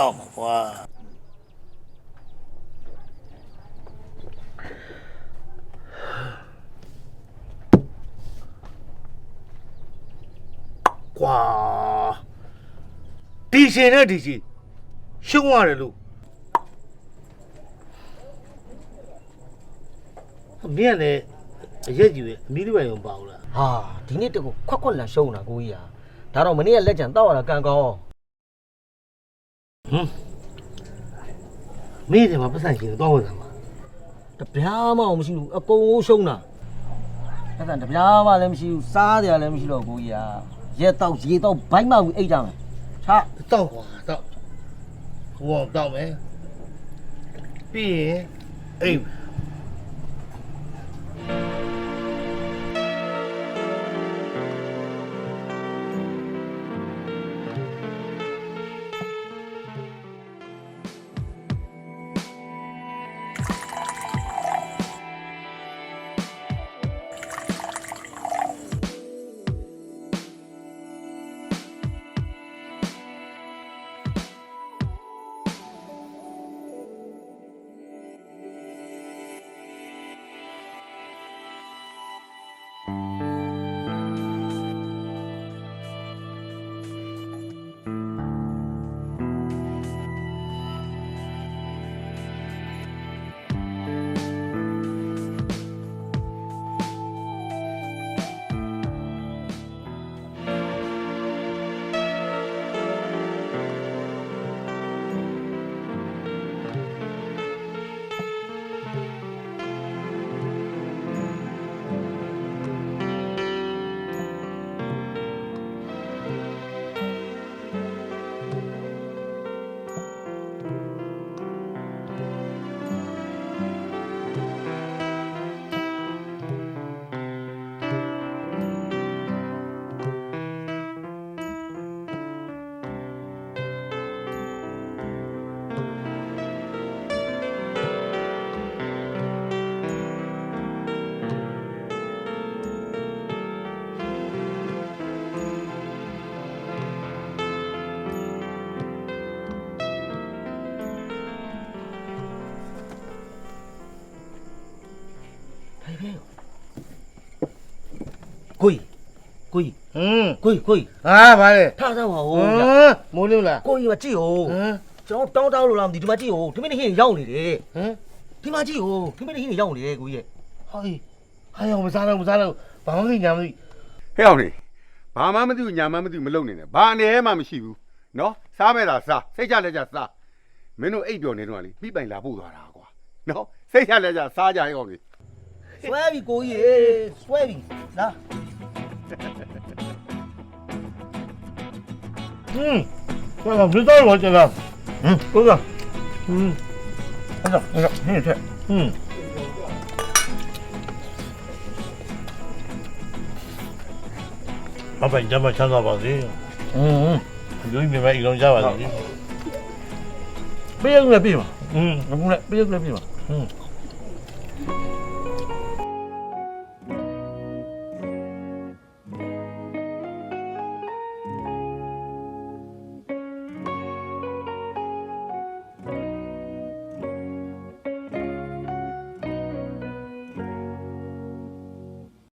တော့မှာကွာကွာဒီရှင်နဲ့ဒီရှင်ရှုံးရတယ်လို့မင်းကလည်းအရက်ကြီးပဲအမီးလေးပဲရုံပါဘူးလားဟာဒီနေ့တကူခွက်ခွက်လန်ရှုံးတာကိုကြီးอ่ะဒါတော့မနေ့ကလက်ချံတောက်ရတာကံကောင်း ဟမ်မင်းဒီမှာပတ်စံရှင်တော့ဝင်လာမှာတပြားမှမရှိဘူးအကုန်လုံးရှုံးတာအဲ့ဒါတပြားမှလည်းမရှိဘူးစားတယ်လည်းမရှိတော့ကိုကြီးอ่ะရက်တော့ရေတော့ဘိုက်မှဘူးအိတ်ကြမယ်ချတောက်ကွာတောက်ဟိုအောင်တောက်မယ်ပြီးရင်အိမ် ကိုကြီးကိုကြီးဟမ်ကိုကြီးကိုကြီးဟာဗါလေထားသားပါဟဦးမ်ဗျမိုးလို့လားကိုကြီးမကြည့်ဦးဟမ်ကျွန်တော်တောင်းတောင်းလို့လားမသိဒီမှာကြည့်ဦးဒီမင်းဟင်းရောက်နေတယ်ဟမ်ဒီမှာကြည့်ဦးဒီမင်းဟင်းရောက်နေတယ်ကိုကြီးရဲ့ဟောကြီးဟာရောမစားတော့မစားတော့ဘာမှမသိညာမသိဟဲ့အောင်လေဘာမှမသိဘူးညာမှမသိဘူးမလုပ်နေနဲ့ဘာအနေနဲ့မှမရှိဘူးနော်စားမဲ့တာစားစိတ်ချလက်ချစားမင်းတို့အိပ်ပျော်နေတော့ကလေပြီးပိုင်လာပို့သွားတာကွာနော်စိတ်ချလက်ချစားကြရအောင်လေဆွဲပြီကိုကြီးရေဆွဲပြီလာ ဟမ်ဘာလဲမင်းတော့ကျလာဟမ်ကိုကဟမ်အဲ့ဒါအဲ့ဒါဟင်းချက်ဟမ်အပိုင်ကြမ်းချမ်းသာပါစေอืมလူကြီးမြင်မဲ့အိမ်လုံးကြပါစေပေးရလည်း